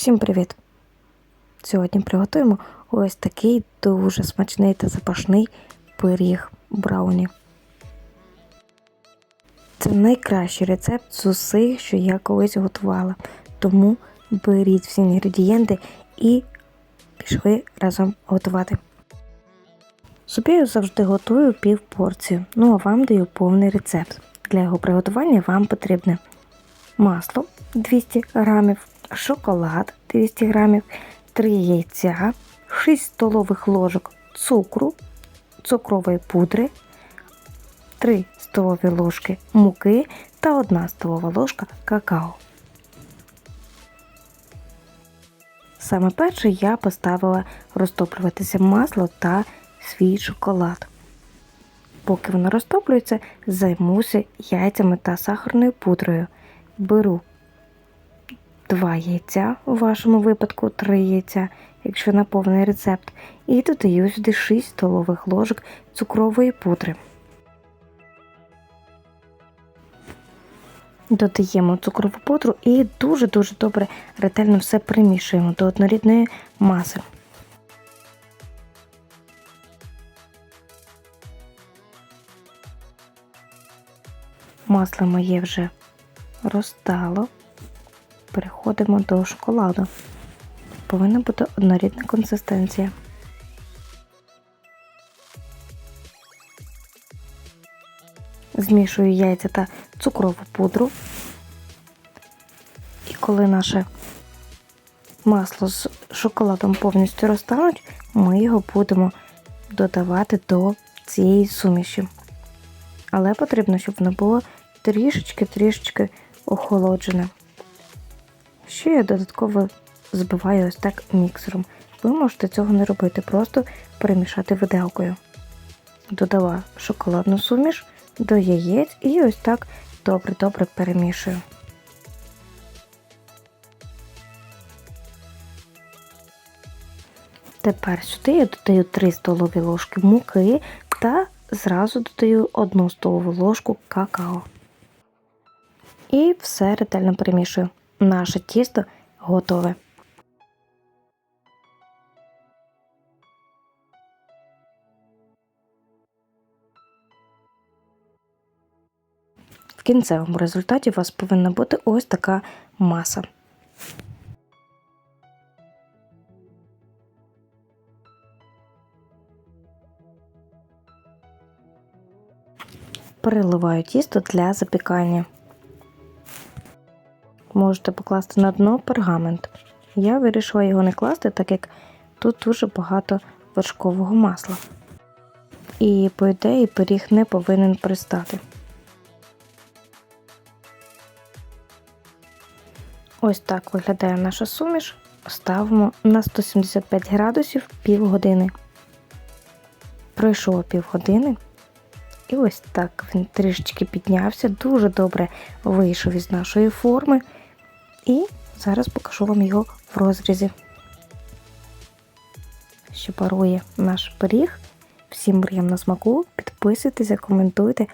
Всім привіт! Сьогодні приготуємо ось такий дуже смачний та запашний пиріг брауні. Це найкращий рецепт з усіх, що я колись готувала. Тому беріть всі інгредієнти і пішли разом готувати. Собі я завжди готую пів порцію, ну а вам даю повний рецепт. Для його приготування вам потрібне масло 200 грамів, шоколад 200 грамів, 3 яйця, 6 столових ложок цукру, цукрової пудри, 3 столові ложки муки та 1 столова ложка какао. Саме перше я поставила розтоплюватися масло та свій шоколад. Поки воно розтоплюється, займуся яйцями та сахарною пудрою. Беру 2 яйця, у вашому випадку 3 яйця, якщо на повний рецепт, і додаю сюди 6 столових ложок цукрової пудри. Додаємо цукрову пудру і дуже-дуже добре ретельно все примішуємо до однорідної маси. Масло моє вже розтало. Переходимо до шоколаду. Повинна бути однорідна консистенція. Змішую яйця та цукрову пудру. І коли наше масло з шоколадом повністю розтануть, ми його будемо додавати до цієї суміші. Але потрібно, щоб воно було трішечки-трішечки охолоджене. Ще я додатково збиваю ось так міксером. Ви можете цього не робити, просто перемішати виделкою. Додала шоколадну суміш до яєць і ось так добре-добре перемішую. Тепер сюди я додаю 3 столові ложки муки та зразу додаю 1 столову ложку какао. І все ретельно перемішую. Наше тісто готове. В кінцевому результаті у вас повинна бути ось така маса. Переливаю тісто для запікання. Можете покласти на дно пергамент. Я вирішила його не класти, так як тут дуже багато вершкового масла. І, по ідеї, пиріг не повинен пристати. Ось так виглядає наша суміш. Ставимо на 175 градусів півгодини. Пройшло півгодини. І ось так він трішечки піднявся, дуже добре вийшов із нашої форми. І зараз покажу вам його в розрізі. Що парує наш пиріг. Всім приємно смаку. Підписуйтеся, коментуйте